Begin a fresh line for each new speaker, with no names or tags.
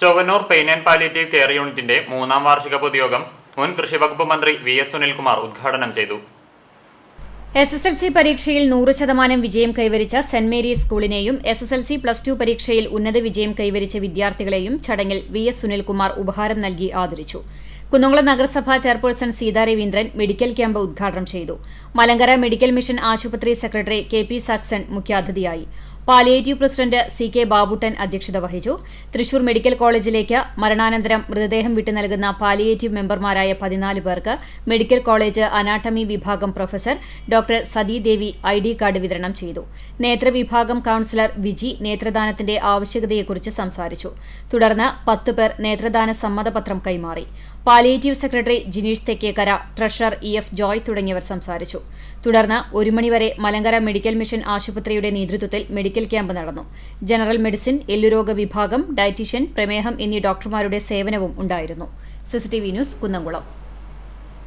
Chowwannur pain and palliative care യൂണിറ്റിന്റെ മൂന്നാം വാർഷിക പൊതുയോഗം മുൻ കൃഷിവകുപ്പ് മന്ത്രി വി എസ് സുനിൽകുമാർ ഉദ്ഘാടനം ചെയ്തു.
എസ് എസ് എൽ സി പരീക്ഷയിൽ നൂറ് ശതമാനം വിജയം കൈവരിച്ച saint Mary's സ്കൂളിനെയും S S L C plus two പരീക്ഷയിൽ ഉന്നത വിജയം കൈവരിച്ച വിദ്യാർത്ഥികളെയും ചടങ്ങിൽ വി എസ് സുനിൽകുമാർ ഉപഹാരം നൽകി ആദരിച്ചു. കുന്നംകുളം നഗരസഭാ chairperson Seetha Raveendran medical camp ഉദ്ഘാടനം ചെയ്തു. മലങ്കര മെഡിക്കൽ മിഷൻ ആശുപത്രി സെക്രട്ടറി കെ പി സാക്സൺ മുഖ്യാതിഥിയായി. Palliative president C K Babuttan അധ്യക്ഷത വഹിച്ചു. തൃശൂർ മെഡിക്കൽ കോളേജിലേക്ക് മരണാനന്തരം മൃതദേഹം വിട്ടു നൽകുന്ന പാലിയേറ്റീവ് മെമ്പർമാരായ പതിനാല് പേർക്ക് മെഡിക്കൽ കോളേജ് അനാട്ടമി വിഭാഗം professor doctor Sathidevi I D card വിതരണം ചെയ്തു. നേത്രവിഭാഗം കൌൺസിലർ വിജി നേത്രദാനത്തിന്റെ ആവശ്യകതയെക്കുറിച്ച് സംസാരിച്ചു. തുടർന്ന് പത്ത് പേർ നേത്രദാന സമ്മതപത്രം കൈമാറി. Palliative secretary Jineesh Thekkekkara treasurer E F Joy തുടങ്ങിയവർ സംസാരിച്ചു. തുടർന്ന് ഒരു മണിവരെ മലങ്കര മെഡിക്കൽ മിഷൻ ആശുപത്രിയുടെ നേതൃത്വത്തിൽ മെഡിക്കൽ ക്യാമ്പ് നടന്നു. ജനറൽ മെഡിസിൻ എല്ലുരോഗ വിഭാഗം ഡയറ്റീഷ്യൻ പ്രമേഹം എന്നീ ഡോക്ടർമാരുടെ സേവനവും ഉണ്ടായിരുന്നു. CCTV news Kunnamkulam.